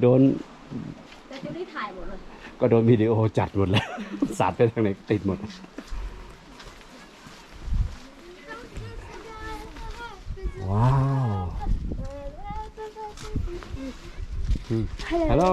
โดนแต่จูลี่ถ่ายหมดเลยก็โดนวิดีโอจัดหมดแล้ว สาดไปทางไหนติดหมด ว้าวฮัลโหล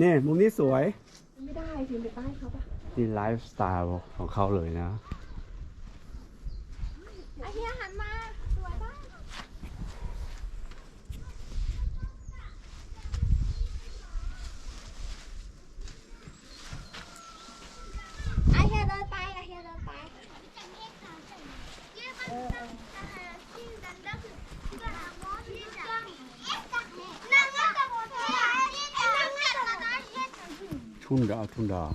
นี่ยมุมนี้สวย ไม่ได้ฟิล์มไปป้ายเขาปะนี่ไลฟ์สไตล์ของเขาเลยนะ ไอเฮียหันมาสวยป่ะไอเฮียเดินไปไอเฮียเดินไป ทุ่งดาวทุ่งดาว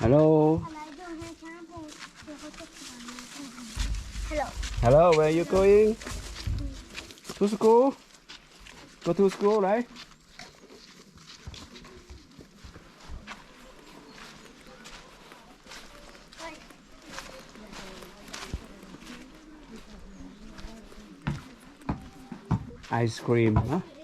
ฮัลโหล Hello. Hello where you going to school go to school right ice cream น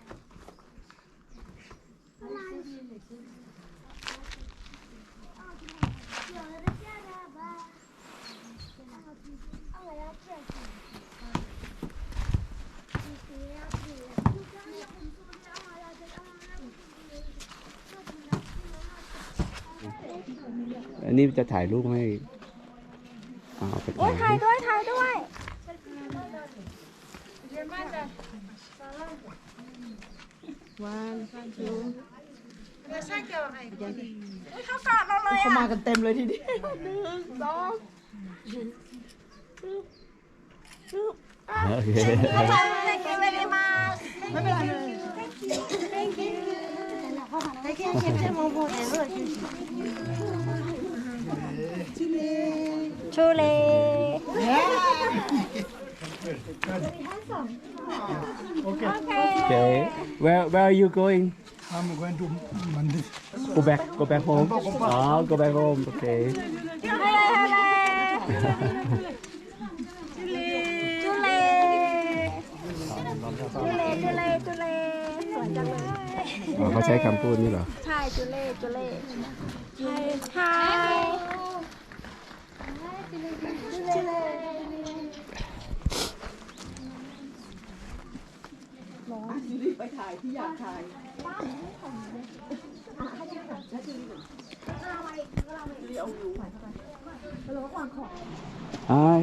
นนี้จะถ่ายรูปให้เอาไปโอ้ยถ่ายด้วยถ่ายด้วยเขามากันเต็มเลยทีเดียวหนึ่งสองโอเค Thank you very much. ไม่เป็นไรเลย today. Chole. Okay. okay. Okay. Where where are you going? I'm going to Mandir. Go back. Go back home. Ah, go back home. Okay. Chule, ายที่อยากถ่าย Hi.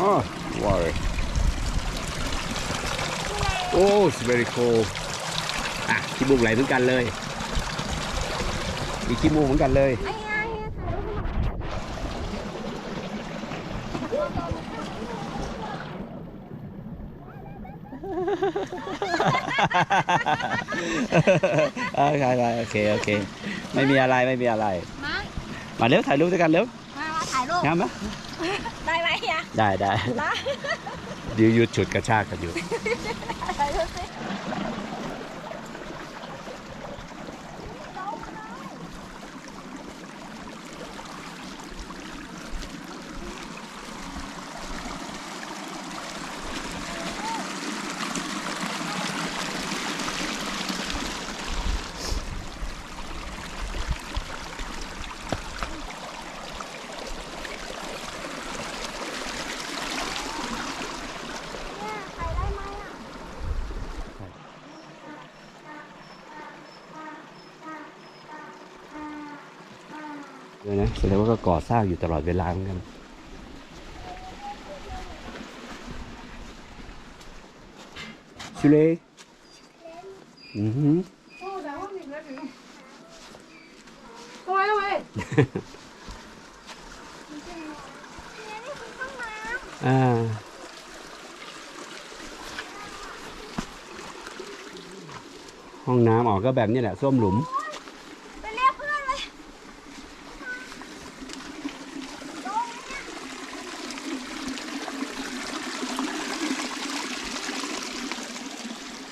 Oh, water. Oh, it's very cool. อะขี้มูกไหลเหมือนกันเลย มีขี้มูกเหมือนกันเลยไอ้ไอ้ถ่ายรูปให้หน่อย โอเคโอเคโอเค ไม่มีอะไรไม่มีอะไร มามาเร็วถ่ายรูปด้วยกันเร็วมามาถ่ายรูปงามไหมได้ไหมเฮียได้ได้นะเดี๋ยวหยุดฉุดกระชากกันอยู่ ถ่ายรูปสิ ถ่ายได้ไหมอะ เลยนะ แสดงว่าก็ก่อสร้างอยู่ตลอดเวลาเหมือนกันชูเล่อือหือทำไมทำไมเนี่ยนี่คือห้องน้อ่า ห้องน้ำออกก็แบบนี้แหละส้วมหลุมำไปเรียกเพื่อนเลยลงเนี่ย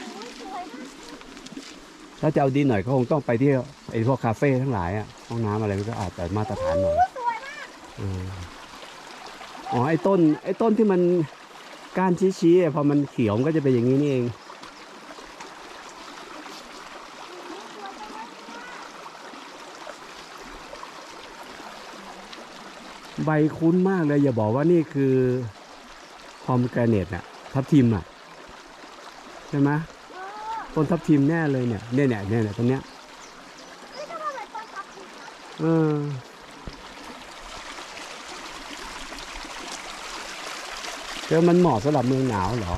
โอ้ยสวยมาก ถ้าจะเอาดีหน่อยก็คงต้องไปที่ไอ้พวกคาเฟ่ทั้งหลายอะห้องน้ำอะไรมันก็อาจจะมาตรฐานหน่อยสวยมากอืมอ๋อไอ้ต้น ไอ้ต้นที่มันก้านชี้ๆอะพอมันเขียวมันก็จะเป็นอย่างนี้นี่เอง ใบคุ้นมากเลยอย่าบอกว่านี่คือพอมแกรเนตอะทับทิมอะใช่ไหมเออ ต้นทับทิมแน่เลยเนี่ยเนี่ยเนี่ยเนี่ยเนี่ยตรงเนี้ยเออเจอมันเหมาะสำหรับเมืองหนาวเหรอ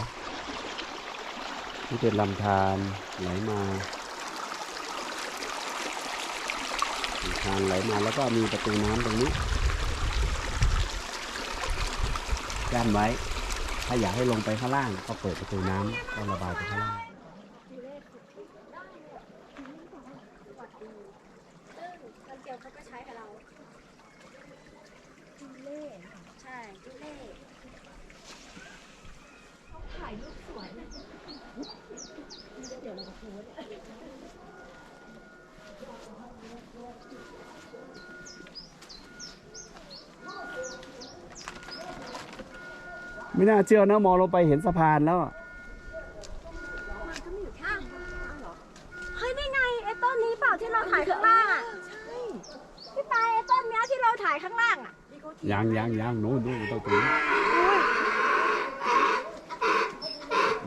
นี่เป็นลำธารไหลมาลำธารไหลมาแล้วก็มีประตูน้ำตรงนี้กั้นไว้ ถ้าอยากให้ลงไปข้างล่างก็เปิดประตูน้ำก็ระบายไปข้างล่างียวเขาก็ใช้กับเราจุเล่ใช่จุเล่เขาถ่ายรูปสวยเดี๋ยวเราโพสไม่น่าเชื่อนะมองลงไปเห็นสะพานแล้ว ยังยังยังนู้นนู้นตรงนี้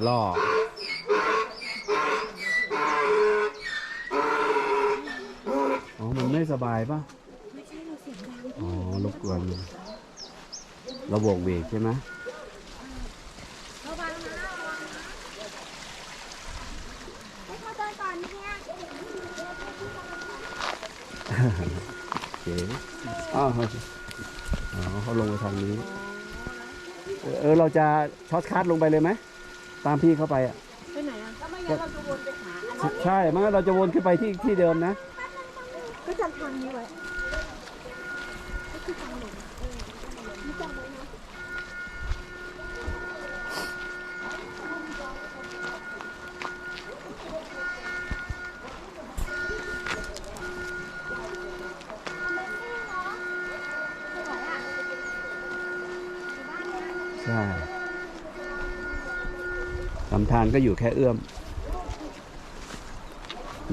ล่ออ๋อ มันไม่สบายป่ะ ไม่ใช่เราเสียงดังอ๋อรบกวนเระบบเวกใช่ไหมระวังนะระวังนะให้เขาเดินก่อนเนี่ยโอเคอ้าวเขาอ๋ อเขาลงไปทางนี้เออเออเราจะช็อตคัทลงไปเลยไหมตามพี่เข้าไปอะไปไหนอะแล้วไม่งั้นเราจะวนไปหาอันใช่ไมันเราจะวนขึ้นไปที่ที่เดิมนะ ก็จำทางนี้ไว้ ลำธารก็อยู่แค่เอื้อม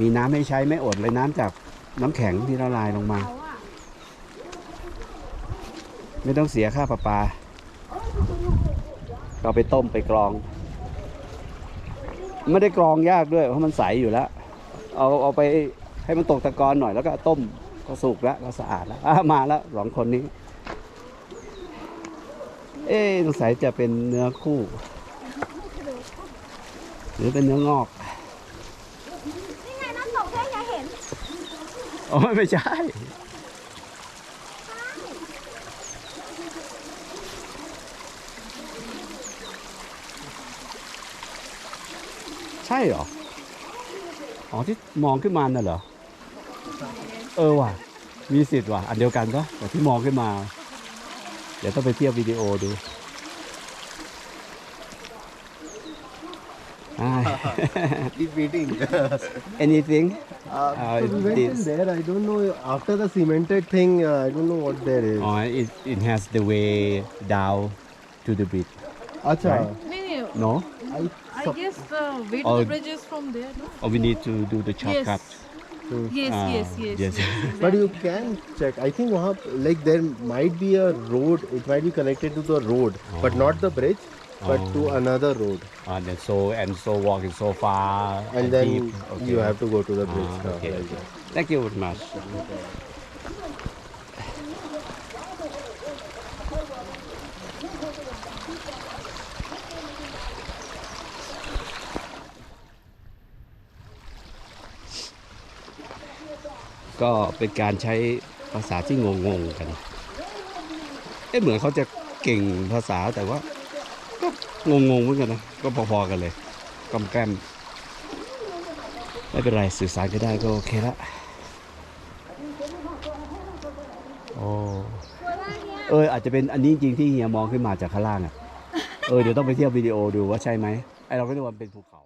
มีน้ำให้ใช้ไม่อดเลยน้ำจากน้ำแข็งที่ละลายลงมา ไม่ต้องเสียค่าประปาเอาไปต้มไปกรอง ไม่ได้กรองยากด้วยเพราะมันใสอยู่แล้ว เอาเอาไปให้มันตกตะกอนหน่อยแล้วก็ต้มก็สุกแล้วก็สะอาดแล้วมาแล้วสองคนนี้ เอ๊สงสัยจะเป็นเนื้อคู่ หรือเป็นเนื้องอกนี่ไงน้ำตกแค่จะเห็นอ๋อไม่ใช่ ใช่เหรอ อ๋อที่มองขึ้นมาน่ะเหรอ เออว่ะ มีสิทธิ์ว่ะ อันเดียวกันปะแต่ที่มองขึ้นมา เดี๋ยวต้องไปเทียบวิดีโอดู Hi. Keep waiting. Anything? Uh, Uh, so we went in there. I don't know. After the cemented thing, uh, I don't know what there is. Oh, it, it has the way down to the bridge. Acha. Right. No, no, No? I, I guess the way to Oh. the bridge is from there, no? Or we need to do the shortcut? Yes, Ah, yes, yes. yes. but you can check. I think wahan, like there might be a road. It might be connected to the road, but not the bridge, but to Oh. another road. And then so and so walking so far And then deep. Okay. you have to go to the bridge. Ah, uh, okay. like that. Thank you very much. ก็เป็นการใช้ภาษาที่งงๆกัน เอ๊ะเหมือนเขาจะเก่งภาษาแต่ว่า ก็งงๆเหมือนกันนะ ก็พอๆกันเลยกำแกล้มไม่เป็นไรสื่อสารกันได้ก็โอเคละโอ้เอออาจจะเป็นอันนี้จริงที่เฮียมองขึ้นมาจากข้างล่างอะ เออเดี๋ยวต้องไปเที่ยววิดีโอดูว่าใช่ไหมไอเราก็ดูว่าเป็นภูเขา